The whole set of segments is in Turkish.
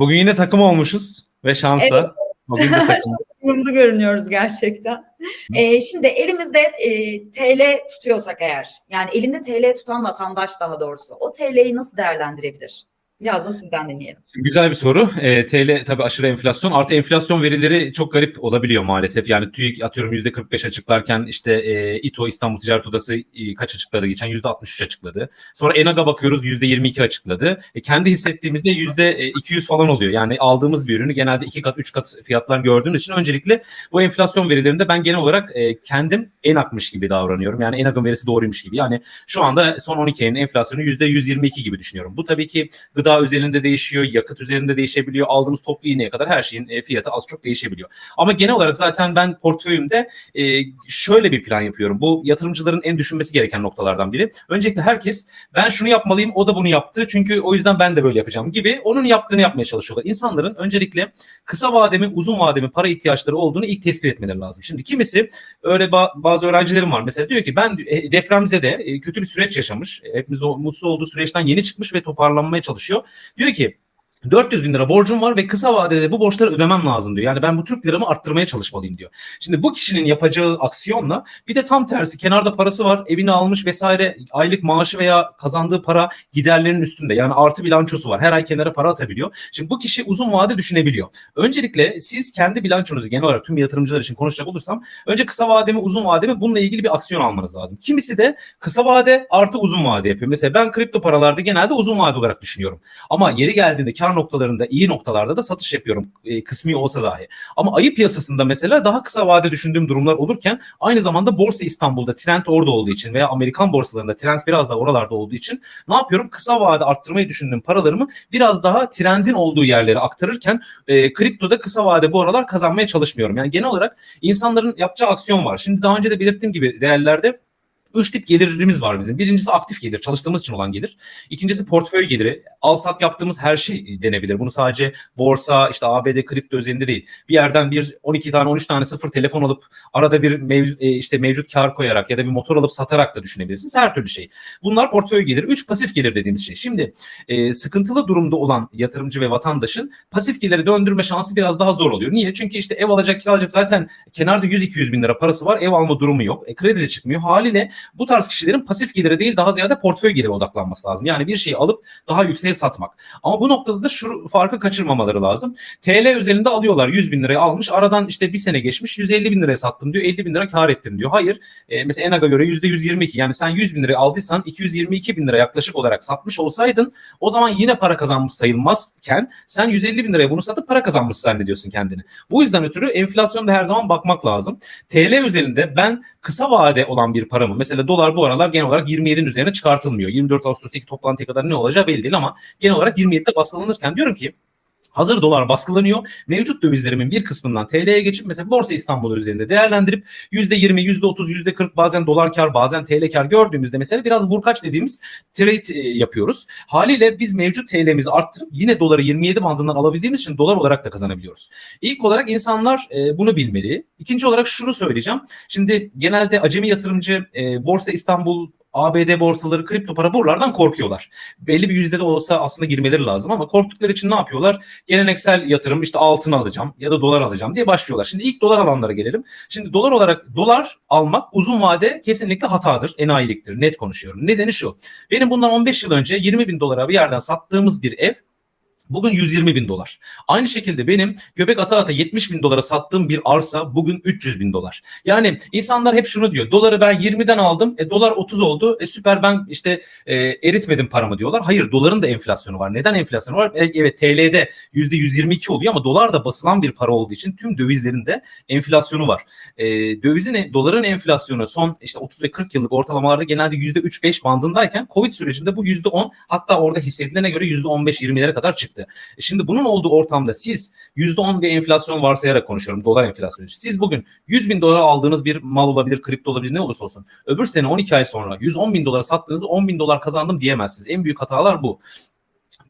bugün yine takım olmuşuz ve şansa. Evet. Bugün de takım. Mutlu görünüyoruz gerçekten. Ee, şimdi elimizde e, TL tutuyorsak eğer, yani elinde TL tutan vatandaş daha doğrusu, o TL'yi nasıl değerlendirebilir? Biraz da sizden dinleyelim. Güzel bir soru. E, TL tabii aşırı enflasyon. Artı enflasyon verileri çok garip olabiliyor maalesef. Yani TÜİK atıyorum %45 açıklarken işte e, İTO İstanbul Ticaret Odası e, kaç açıkladı geçen? %63 açıkladı. Sonra ENAG'a bakıyoruz %22 açıkladı. E, kendi hissettiğimizde %200 falan oluyor. Yani aldığımız bir ürünü genelde 2 kat 3 kat fiyatlar gördüğümüz için öncelikle bu enflasyon verilerinde ben genel olarak e, kendim ENAG'mış gibi davranıyorum. Yani ENAG'ın verisi doğruymuş gibi. Yani şu anda son 12 ayın enflasyonu %122 gibi düşünüyorum. Bu tabii ki gıda üzerinde değişiyor, yakıt üzerinde değişebiliyor, aldığımız toplu iğneye kadar her şeyin e, fiyatı az çok değişebiliyor. Ama genel olarak zaten ben portföyümde e, şöyle bir plan yapıyorum. Bu yatırımcıların en düşünmesi gereken noktalardan biri. Öncelikle herkes ben şunu yapmalıyım, o da bunu yaptı. Çünkü o yüzden ben de böyle yapacağım gibi onun yaptığını yapmaya çalışıyorlar. İnsanların öncelikle kısa vademi, uzun vademi para ihtiyaçları olduğunu ilk tespit etmeleri lazım. Şimdi kimisi öyle ba- bazı öğrencilerim var mesela diyor ki ben e, depremzede kötü bir süreç yaşamış. Hepimiz o mutsuz olduğu süreçten yeni çıkmış ve toparlanmaya çalışıyor. Diyor ki 400 bin lira borcum var ve kısa vadede bu borçları ödemem lazım diyor. Yani ben bu Türk liramı arttırmaya çalışmalıyım diyor. Şimdi bu kişinin yapacağı aksiyonla bir de tam tersi kenarda parası var evini almış vesaire aylık maaşı veya kazandığı para giderlerinin üstünde. Yani artı bilançosu var. Her ay kenara para atabiliyor. Şimdi bu kişi uzun vade düşünebiliyor. Öncelikle siz kendi bilançonuzu genel olarak tüm yatırımcılar için konuşacak olursam önce kısa vade mi uzun vade mi bununla ilgili bir aksiyon almanız lazım. Kimisi de kısa vade artı uzun vade yapıyor. Mesela ben kripto paralarda genelde uzun vade olarak düşünüyorum. Ama yeri geldiğinde kar noktalarında iyi noktalarda da satış yapıyorum e, kısmi olsa dahi. Ama ayı piyasasında mesela daha kısa vade düşündüğüm durumlar olurken aynı zamanda Borsa İstanbul'da trend orada olduğu için veya Amerikan borsalarında trend biraz daha oralarda olduğu için ne yapıyorum? Kısa vade arttırmayı düşündüğüm paralarımı biraz daha trendin olduğu yerlere aktarırken e, kriptoda kısa vade bu aralar kazanmaya çalışmıyorum. Yani genel olarak insanların yapacağı aksiyon var. Şimdi daha önce de belirttiğim gibi değerlerde Üç tip gelirimiz var bizim. Birincisi aktif gelir, çalıştığımız için olan gelir. İkincisi portföy geliri. Al sat yaptığımız her şey denebilir. Bunu sadece borsa, işte ABD kripto özelinde değil. Bir yerden bir 12 tane, 13 tane sıfır telefon alıp arada bir mev, e, işte mevcut kar koyarak ya da bir motor alıp satarak da düşünebilirsiniz. Her türlü şey. Bunlar portföy gelir. Üç pasif gelir dediğimiz şey. Şimdi e, sıkıntılı durumda olan yatırımcı ve vatandaşın pasif geliri döndürme şansı biraz daha zor oluyor. Niye? Çünkü işte ev alacak, kiralayacak zaten kenarda 100-200 bin lira parası var. Ev alma durumu yok. E, kredi de çıkmıyor. Haliyle bu tarz kişilerin pasif gelire değil daha ziyade portföy gelire odaklanması lazım. Yani bir şeyi alıp daha yükseğe satmak. Ama bu noktada da şu farkı kaçırmamaları lazım. TL özelinde alıyorlar 100 bin liraya almış aradan işte bir sene geçmiş 150 bin liraya sattım diyor 50 bin lira kar ettim diyor. Hayır e, mesela Enag'a göre %122 yani sen 100 bin liraya aldıysan 222 bin lira yaklaşık olarak satmış olsaydın o zaman yine para kazanmış sayılmazken sen 150 bin liraya bunu satıp para kazanmış zannediyorsun kendini. Bu yüzden ötürü enflasyonda her zaman bakmak lazım. TL özelinde ben kısa vade olan bir paramı mesela dolar bu aralar genel olarak 27'nin üzerine çıkartılmıyor. 24 Ağustos'taki toplantıya kadar ne olacağı belli değil ama genel olarak 27'de baskılanırken diyorum ki Hazır dolar baskılanıyor. Mevcut dövizlerimin bir kısmından TL'ye geçip mesela Borsa İstanbul üzerinde değerlendirip %20, %30, %40 bazen dolar kar bazen TL kar gördüğümüzde mesela biraz burkaç dediğimiz trade e, yapıyoruz. Haliyle biz mevcut TL'mizi arttırıp yine doları 27 bandından alabildiğimiz için dolar olarak da kazanabiliyoruz. İlk olarak insanlar e, bunu bilmeli. İkinci olarak şunu söyleyeceğim. Şimdi genelde acemi yatırımcı e, Borsa İstanbul ABD borsaları kripto para buralardan korkuyorlar. Belli bir yüzde de olsa aslında girmeleri lazım ama korktukları için ne yapıyorlar? Geleneksel yatırım işte altın alacağım ya da dolar alacağım diye başlıyorlar. Şimdi ilk dolar alanlara gelelim. Şimdi dolar olarak dolar almak uzun vade kesinlikle hatadır. Enayiliktir. Net konuşuyorum. Nedeni şu. Benim bundan 15 yıl önce 20 bin dolara bir yerden sattığımız bir ev Bugün 120 bin dolar. Aynı şekilde benim göbek ata ata 70 bin dolara sattığım bir arsa bugün 300 bin dolar. Yani insanlar hep şunu diyor. Doları ben 20'den aldım. E, dolar 30 oldu. E, süper ben işte e, eritmedim paramı diyorlar. Hayır doların da enflasyonu var. Neden enflasyonu var? E, evet TL'de %122 oluyor ama dolar da basılan bir para olduğu için tüm dövizlerin de enflasyonu var. E, dövizin doların enflasyonu son işte 30 ve 40 yıllık ortalamalarda genelde %3-5 bandındayken Covid sürecinde bu %10 hatta orada hissedilene göre %15-20'lere kadar çıktı. E Şimdi bunun olduğu ortamda siz %10 bir enflasyon varsayarak konuşuyorum dolar enflasyonu. Siz bugün 100 bin dolara aldığınız bir mal olabilir, kripto olabilir ne olursa olsun. Öbür sene 12 ay sonra 110 bin dolara sattığınızda 10 bin dolar kazandım diyemezsiniz. En büyük hatalar bu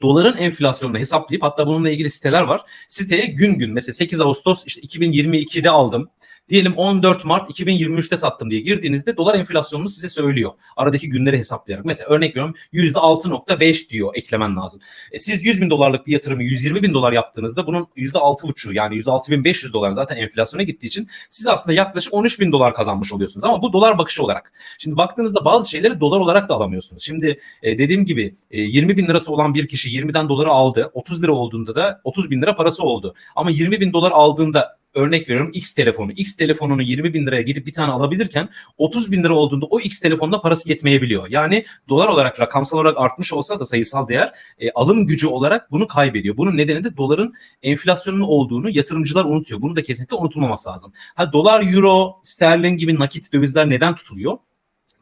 doların enflasyonunu hesaplayıp hatta bununla ilgili siteler var. Siteye gün gün mesela 8 Ağustos işte 2022'de aldım Diyelim 14 Mart 2023'te sattım diye girdiğinizde dolar enflasyonunu size söylüyor. Aradaki günleri hesaplayarak. Mesela örnek veriyorum %6.5 diyor eklemen lazım. E, siz 100 bin dolarlık bir yatırımı 120 bin dolar yaptığınızda bunun %6.5'u yani 106.500 dolar zaten enflasyona gittiği için siz aslında yaklaşık 13 bin dolar kazanmış oluyorsunuz. Ama bu dolar bakışı olarak. Şimdi baktığınızda bazı şeyleri dolar olarak da alamıyorsunuz. Şimdi e, dediğim gibi e, 20 bin lirası olan bir kişi 20'den doları aldı. 30 lira olduğunda da 30 bin lira parası oldu. Ama 20 bin dolar aldığında örnek veriyorum X telefonu. X telefonunu 20 bin liraya gidip bir tane alabilirken 30 bin lira olduğunda o X telefonda parası yetmeyebiliyor. Yani dolar olarak rakamsal olarak artmış olsa da sayısal değer e, alım gücü olarak bunu kaybediyor. Bunun nedeni de doların enflasyonun olduğunu yatırımcılar unutuyor. Bunu da kesinlikle unutulmaması lazım. Ha dolar, euro, sterlin gibi nakit dövizler neden tutuluyor?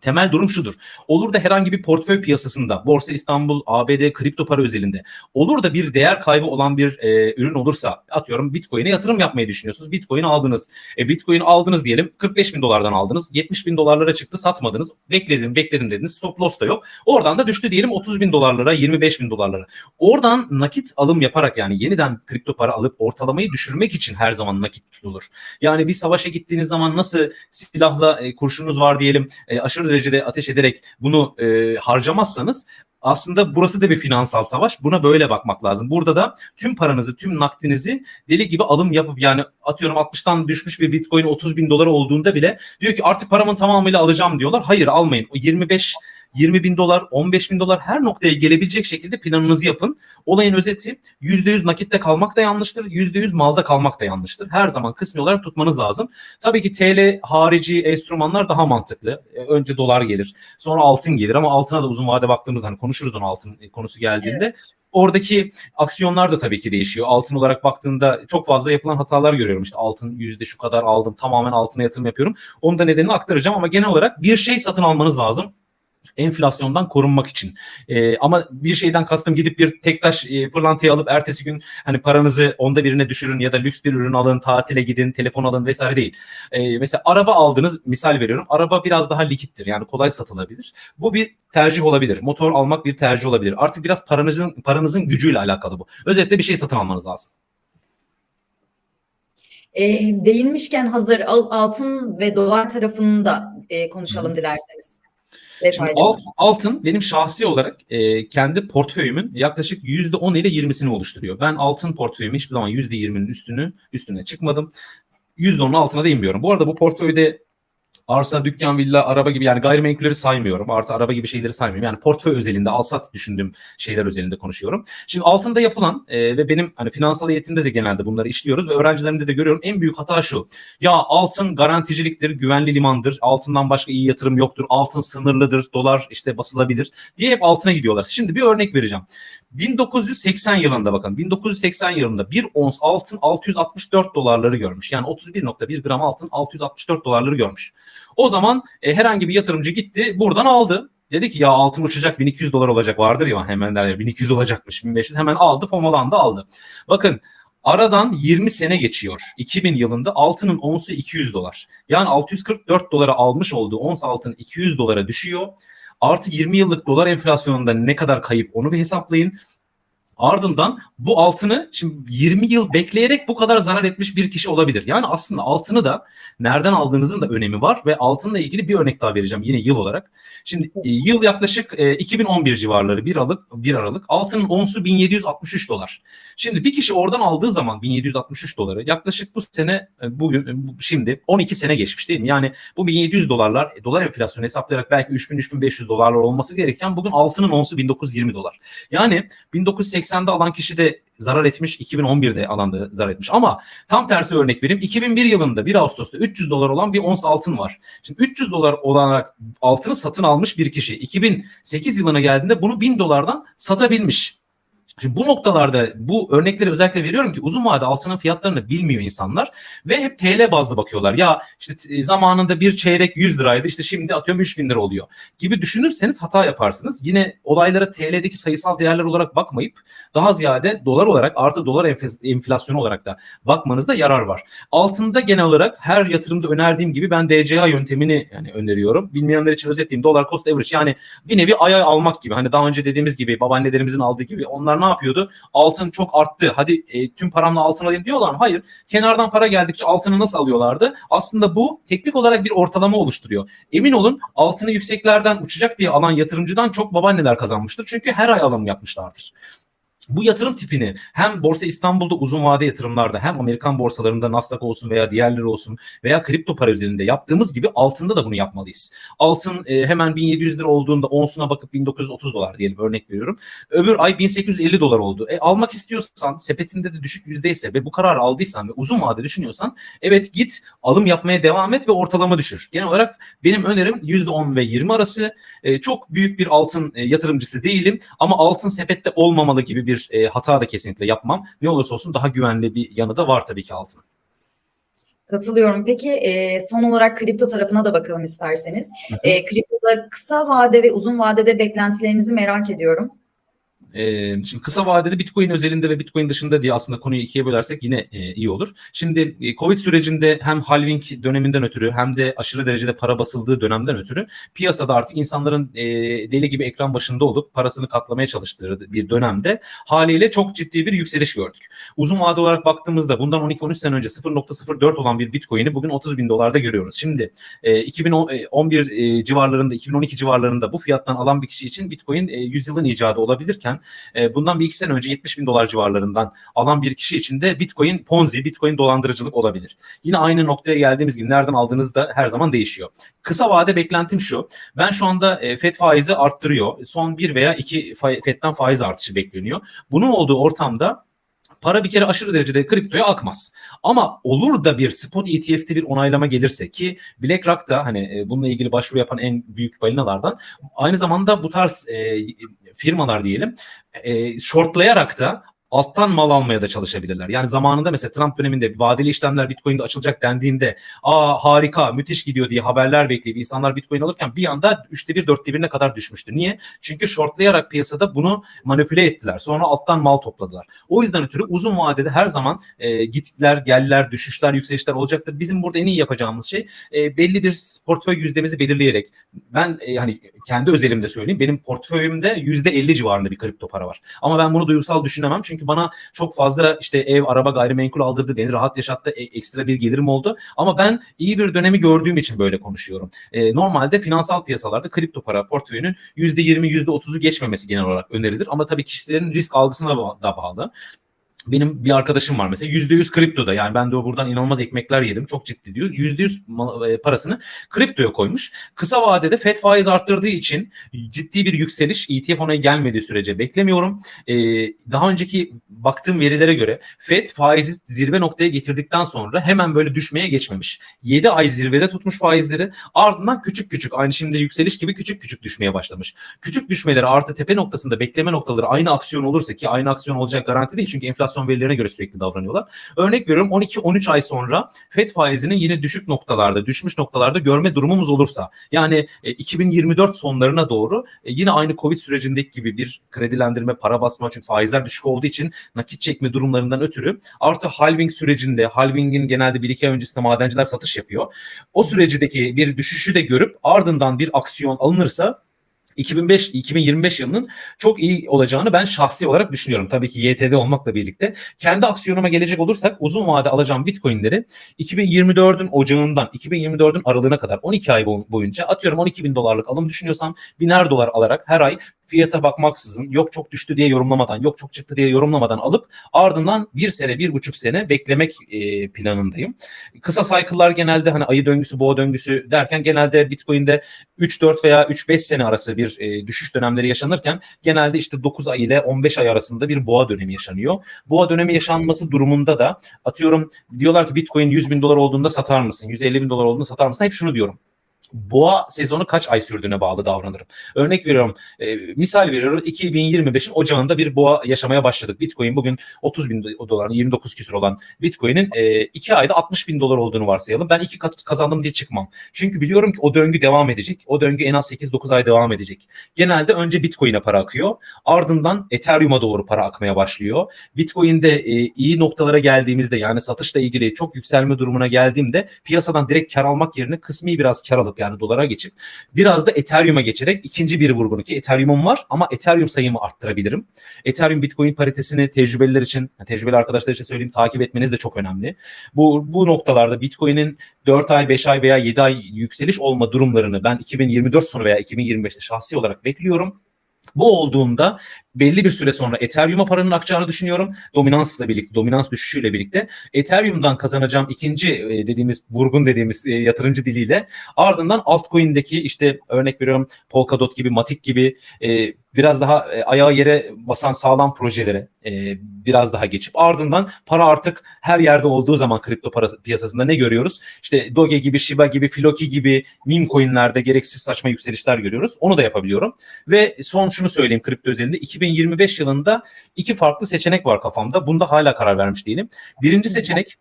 Temel durum şudur. Olur da herhangi bir portföy piyasasında, Borsa İstanbul, ABD, kripto para özelinde olur da bir değer kaybı olan bir e, ürün olursa, atıyorum Bitcoin'e yatırım yapmayı düşünüyorsunuz. Bitcoin aldınız. E, Bitcoin aldınız diyelim 45 bin dolardan aldınız. 70 bin dolarlara çıktı satmadınız. Bekledim bekledim dediniz. Stop loss da yok. Oradan da düştü diyelim 30 bin dolarlara 25 bin dolarlara. Oradan nakit alım yaparak yani yeniden kripto para alıp ortalamayı düşürmek için her zaman nakit tutulur. Yani bir savaşa gittiğiniz zaman nasıl silahla e, kurşunuz var diyelim e, aşırı derecede ateş ederek bunu e, harcamazsanız aslında burası da bir finansal savaş. Buna böyle bakmak lazım. Burada da tüm paranızı, tüm nakdinizi deli gibi alım yapıp yani atıyorum 60'tan düşmüş bir bitcoin 30 bin dolar olduğunda bile diyor ki artık paramın tamamıyla alacağım diyorlar. Hayır almayın. O 25 20 bin dolar, 15 bin dolar her noktaya gelebilecek şekilde planınızı yapın. Olayın özeti %100 nakitte kalmak da yanlıştır, %100 malda kalmak da yanlıştır. Her zaman kısmi olarak tutmanız lazım. Tabii ki TL harici enstrümanlar daha mantıklı. E, Önce dolar gelir, sonra altın gelir ama altına da uzun vade baktığımızda hani konuşuruz onu altın konusu geldiğinde. Oradaki aksiyonlar da tabii ki değişiyor. Altın olarak baktığında çok fazla yapılan hatalar görüyorum. İşte altın yüzde şu kadar aldım, tamamen altına yatırım yapıyorum. Onun da nedenini aktaracağım ama genel olarak bir şey satın almanız lazım enflasyondan korunmak için. Ee, ama bir şeyden kastım gidip bir tektaş e, pırlantayı alıp ertesi gün hani paranızı onda birine düşürün ya da lüks bir ürün alın, tatile gidin, telefon alın vesaire değil. Ee, mesela araba aldınız, misal veriyorum. Araba biraz daha likittir yani kolay satılabilir. Bu bir tercih olabilir. Motor almak bir tercih olabilir. Artık biraz paranızın paranızın gücüyle alakalı bu. Özetle bir şey satın almanız lazım. E, değinmişken hazır al- altın ve dolar tarafını da e, konuşalım dilerseniz. Şimdi alt, altın benim şahsi olarak e, kendi portföyümün yaklaşık %10 ile 20'sini oluşturuyor. Ben altın portföyümü hiçbir zaman %20'nin üstünü üstüne çıkmadım. %10'un altına da inmiyorum. Bu arada bu portföyde arsa, dükkan, villa, araba gibi yani gayrimenkulleri saymıyorum. Artı araba gibi şeyleri saymıyorum. Yani portföy özelinde, alsat düşündüğüm şeyler özelinde konuşuyorum. Şimdi altında yapılan e, ve benim hani finansal eğitimde de genelde bunları işliyoruz ve öğrencilerimde de görüyorum. En büyük hata şu. Ya altın garanticiliktir, güvenli limandır. Altından başka iyi yatırım yoktur. Altın sınırlıdır, dolar işte basılabilir diye hep altına gidiyorlar. Şimdi bir örnek vereceğim. 1980 yılında bakın 1980 yılında bir ons altın 664 dolarları görmüş. Yani 31.1 gram altın 664 dolarları görmüş. O zaman e, herhangi bir yatırımcı gitti buradan aldı. Dedi ki ya altın uçacak 1200 dolar olacak vardır ya hemen derler 1200 olacakmış 1500 hemen aldı fomalandı aldı. Bakın aradan 20 sene geçiyor. 2000 yılında altının onsu 200 dolar. Yani 644 dolara almış olduğu ons altın 200 dolara düşüyor. Artı 20 yıllık dolar enflasyonunda ne kadar kayıp onu bir hesaplayın. Ardından bu altını şimdi 20 yıl bekleyerek bu kadar zarar etmiş bir kişi olabilir. Yani aslında altını da nereden aldığınızın da önemi var ve altınla ilgili bir örnek daha vereceğim yine yıl olarak. Şimdi e, yıl yaklaşık e, 2011 civarları 1 Aralık 1 Aralık altının onsu 1763 dolar. Şimdi bir kişi oradan aldığı zaman 1763 doları yaklaşık bu sene e, bugün e, bu- şimdi 12 sene geçmiş değil mi? Yani bu 1700 dolarlar e, dolar enflasyonu hesaplayarak belki 3000 3500 dolarlar olması gereken bugün altının onsu 1920 dolar. Yani 1980'de alan kişi de zarar etmiş, 2011'de alanda zarar etmiş. Ama tam tersi örnek vereyim. 2001 yılında 1 Ağustos'ta 300 dolar olan bir ons altın var. Şimdi 300 dolar olarak altını satın almış bir kişi 2008 yılına geldiğinde bunu 1000 dolardan satabilmiş. Şimdi bu noktalarda bu örnekleri özellikle veriyorum ki uzun vade altının fiyatlarını bilmiyor insanlar ve hep TL bazlı bakıyorlar. Ya işte t- zamanında bir çeyrek 100 liraydı işte şimdi atıyorum 3000 lira oluyor gibi düşünürseniz hata yaparsınız. Yine olaylara TL'deki sayısal değerler olarak bakmayıp daha ziyade dolar olarak artı dolar enflasyonu olarak da bakmanızda yarar var. Altında genel olarak her yatırımda önerdiğim gibi ben DCA yöntemini yani öneriyorum. Bilmeyenler için özetleyeyim. Dolar cost average yani bir nevi ay ay almak gibi. Hani daha önce dediğimiz gibi babaannelerimizin aldığı gibi onlar ne yapıyordu? Altın çok arttı. Hadi e, tüm paramla altın alayım diyorlar mı? Hayır. Kenardan para geldikçe altını nasıl alıyorlardı? Aslında bu teknik olarak bir ortalama oluşturuyor. Emin olun altını yükseklerden uçacak diye alan yatırımcıdan çok babaanneler kazanmıştır. Çünkü her ay alım yapmışlardır. Bu yatırım tipini hem Borsa İstanbul'da uzun vade yatırımlarda hem Amerikan borsalarında Nasdaq olsun veya diğerleri olsun veya kripto para üzerinde yaptığımız gibi altında da bunu yapmalıyız. Altın e, hemen 1700 lira olduğunda onsuna bakıp 1930 dolar diyelim örnek veriyorum. Öbür ay 1850 dolar oldu. E, almak istiyorsan sepetinde de düşük yüzdeyse ve bu kararı aldıysan ve uzun vade düşünüyorsan evet git alım yapmaya devam et ve ortalama düşür. Genel olarak benim önerim %10 ve 20 arası. E, çok büyük bir altın e, yatırımcısı değilim ama altın sepette olmamalı gibi bir e, hata da kesinlikle yapmam. Ne olursa olsun daha güvenli bir yanı da var tabii ki altın. Katılıyorum. Peki e, son olarak kripto tarafına da bakalım isterseniz. E, kriptoda kısa vade ve uzun vadede beklentilerinizi merak ediyorum. Şimdi kısa vadede Bitcoin özelinde ve Bitcoin dışında diye aslında konuyu ikiye bölersek yine iyi olur. Şimdi Covid sürecinde hem halving döneminden ötürü hem de aşırı derecede para basıldığı dönemden ötürü piyasada artık insanların deli gibi ekran başında olup parasını katlamaya çalıştığı bir dönemde haliyle çok ciddi bir yükseliş gördük. Uzun vade olarak baktığımızda bundan 12-13 sene önce 0.04 olan bir Bitcoin'i bugün 30 bin dolarda görüyoruz. Şimdi e, 2011 e, civarlarında 2012 civarlarında bu fiyattan alan bir kişi için Bitcoin e, yüzyılın icadı olabilirken e, bundan bir iki sene önce 70 bin dolar civarlarından alan bir kişi için de Bitcoin Ponzi, Bitcoin dolandırıcılık olabilir. Yine aynı noktaya geldiğimiz gibi nereden aldığınız da her zaman değişiyor. Kısa vade beklentim şu. Ben şu anda e, FED faizi arttırıyor. Son bir veya iki FED'den faiz artışı bekleniyor. Bunun olduğu ortamda para bir kere aşırı derecede kriptoya akmaz. Ama olur da bir spot ETF'te bir onaylama gelirse ki BlackRock da hani e, bununla ilgili başvuru yapan en büyük balinalardan aynı zamanda bu tarz e, firmalar diyelim e, shortlayarak da alttan mal almaya da çalışabilirler. Yani zamanında mesela Trump döneminde vadeli işlemler Bitcoin'de açılacak dendiğinde aa harika müthiş gidiyor diye haberler bekleyip insanlar Bitcoin alırken bir anda üçte bir dörtte birine kadar düşmüştü. Niye? Çünkü shortlayarak piyasada bunu manipüle ettiler. Sonra alttan mal topladılar. O yüzden ötürü uzun vadede her zaman e, gitler, geller, düşüşler, yükselişler olacaktır. Bizim burada en iyi yapacağımız şey e, belli bir portföy yüzdemizi belirleyerek ben e, hani kendi özelimde söyleyeyim benim portföyümde yüzde 50 civarında bir kripto para var. Ama ben bunu duygusal düşünemem çünkü bana çok fazla işte ev, araba, gayrimenkul aldırdı, beni rahat yaşattı, e, ekstra bir gelirim oldu. Ama ben iyi bir dönemi gördüğüm için böyle konuşuyorum. E, normalde finansal piyasalarda kripto para portföyünün yüzde 20, yüzde 30'u geçmemesi genel olarak önerilir. Ama tabii kişilerin risk algısına da bağlı. Benim bir arkadaşım var mesela %100 kriptoda yani ben de o buradan inanılmaz ekmekler yedim çok ciddi diyor. %100 mal- e, parasını kriptoya koymuş. Kısa vadede FED faiz arttırdığı için ciddi bir yükseliş ETF ona gelmediği sürece beklemiyorum. Ee, daha önceki baktığım verilere göre FED faizi zirve noktaya getirdikten sonra hemen böyle düşmeye geçmemiş. 7 ay zirvede tutmuş faizleri ardından küçük küçük aynı şimdi yükseliş gibi küçük küçük düşmeye başlamış. Küçük düşmeleri artı tepe noktasında bekleme noktaları aynı aksiyon olursa ki aynı aksiyon olacak garanti değil çünkü enflasyon verilerine göre sürekli davranıyorlar. Örnek veriyorum 12-13 ay sonra FED faizinin yine düşük noktalarda, düşmüş noktalarda görme durumumuz olursa yani e, 2024 sonlarına doğru e, yine aynı Covid sürecindeki gibi bir kredilendirme, para basma çünkü faizler düşük olduğu için nakit çekme durumlarından ötürü artı halving sürecinde, halvingin genelde bir iki ay öncesinde madenciler satış yapıyor. O sürecindeki bir düşüşü de görüp ardından bir aksiyon alınırsa 2005 2025 yılının çok iyi olacağını ben şahsi olarak düşünüyorum. Tabii ki YTD olmakla birlikte. Kendi aksiyonuma gelecek olursak uzun vade alacağım Bitcoin'leri 2024'ün ocağından 2024'ün aralığına kadar 12 ay boy- boyunca atıyorum 12 bin dolarlık alım düşünüyorsam biner dolar alarak her ay fiyata bakmaksızın yok çok düştü diye yorumlamadan yok çok çıktı diye yorumlamadan alıp ardından bir sene bir buçuk sene beklemek e, planındayım. Kısa cycle'lar genelde hani ayı döngüsü boğa döngüsü derken genelde Bitcoin'de 3-4 veya 3-5 sene arası bir e, düşüş dönemleri yaşanırken genelde işte 9 ay ile 15 ay arasında bir boğa dönemi yaşanıyor. Boğa dönemi yaşanması durumunda da atıyorum diyorlar ki Bitcoin 100 bin dolar olduğunda satar mısın? 150 bin dolar olduğunda satar mısın? Hep şunu diyorum boğa sezonu kaç ay sürdüğüne bağlı davranırım. Örnek veriyorum, e, misal veriyorum 2025'in ocağında bir boğa yaşamaya başladık. Bitcoin bugün 30 bin dolar, 29 küsur olan Bitcoin'in 2 ayda 60 bin dolar olduğunu varsayalım. Ben 2 kat kazandım diye çıkmam. Çünkü biliyorum ki o döngü devam edecek. O döngü en az 8-9 ay devam edecek. Genelde önce Bitcoin'e para akıyor. Ardından Ethereum'a doğru para akmaya başlıyor. Bitcoin'de e, iyi noktalara geldiğimizde yani satışla ilgili çok yükselme durumuna geldiğimde piyasadan direkt kar almak yerine kısmi biraz kar alıp yani dolara geçip biraz da Ethereum'a geçerek ikinci bir vurgunu ki Ethereum'um var ama Ethereum sayımı arttırabilirim. Ethereum Bitcoin paritesini tecrübeliler için, tecrübeli arkadaşlar için söyleyeyim takip etmeniz de çok önemli. Bu bu noktalarda Bitcoin'in 4 ay, 5 ay veya 7 ay yükseliş olma durumlarını ben 2024 sonu veya 2025'te şahsi olarak bekliyorum. Bu olduğunda belli bir süre sonra Ethereum'a paranın akacağını düşünüyorum. Dominansla birlikte, dominans düşüşüyle birlikte Ethereum'dan kazanacağım ikinci e, dediğimiz vurgun dediğimiz e, yatırımcı diliyle ardından altcoin'deki işte örnek veriyorum Polkadot gibi, Matic gibi e, biraz daha ayağı yere basan sağlam projelere biraz daha geçip ardından para artık her yerde olduğu zaman kripto para piyasasında ne görüyoruz? İşte Doge gibi, Shiba gibi, Floki gibi meme coin'lerde gereksiz saçma yükselişler görüyoruz. Onu da yapabiliyorum. Ve son şunu söyleyeyim kripto özelinde 2025 yılında iki farklı seçenek var kafamda. Bunda hala karar vermiş değilim. Birinci seçenek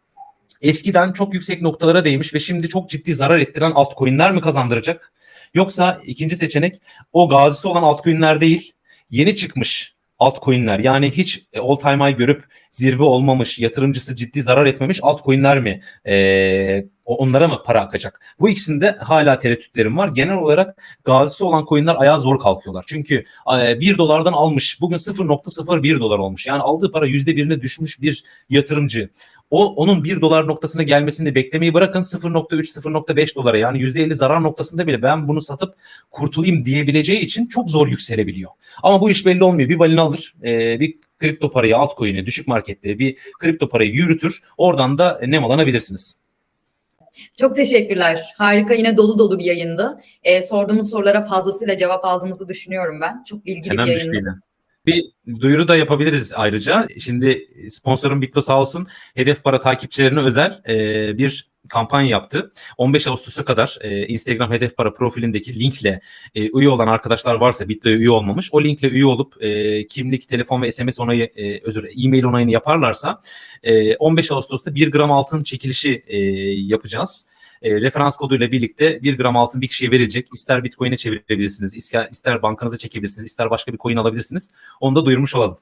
eskiden çok yüksek noktalara değmiş ve şimdi çok ciddi zarar ettiren altcoin'ler mi kazandıracak? Yoksa ikinci seçenek o gazisi olan altcoin'ler değil, yeni çıkmış altcoin'ler yani hiç all time high görüp zirve olmamış, yatırımcısı ciddi zarar etmemiş altcoin'ler mi ee, onlara mı para akacak? Bu ikisinde hala tereddütlerim var. Genel olarak gazisi olan coin'ler ayağa zor kalkıyorlar. Çünkü e, 1 dolardan almış bugün 0.01 dolar olmuş. Yani aldığı para %1'ine düşmüş bir yatırımcı. O onun 1 dolar noktasına gelmesini beklemeyi bırakın 0.3 0.5 dolara yani %50 zarar noktasında bile ben bunu satıp kurtulayım diyebileceği için çok zor yükselebiliyor. Ama bu iş belli olmuyor. Bir balina alır, e, bir kripto parayı altcoin'i düşük markette bir kripto parayı yürütür. Oradan da nem alabilirsiniz. Çok teşekkürler. Harika yine dolu dolu bir yayındı. Ee, sorduğumuz sorulara fazlasıyla cevap aldığımızı düşünüyorum ben. Çok bilgili Hemen bir bir yayındı. Bir duyuru da yapabiliriz ayrıca. Şimdi sponsorum Bitlo sağ olsun hedef para takipçilerine özel e, bir kampanya yaptı. 15 Ağustos'a kadar e, Instagram hedef para profilindeki linkle e, üye olan arkadaşlar varsa Bitlo'ya üye olmamış o linkle üye olup e, kimlik, telefon ve SMS onayı e, özür e-mail onayını yaparlarsa e, 15 Ağustos'ta 1 gram altın çekilişi e, yapacağız. E, referans koduyla birlikte 1 gram altın bir kişiye verilecek. İster Bitcoin'e çevirebilirsiniz, ister, ister bankanıza çekebilirsiniz, ister başka bir coin alabilirsiniz. Onu da duyurmuş olalım.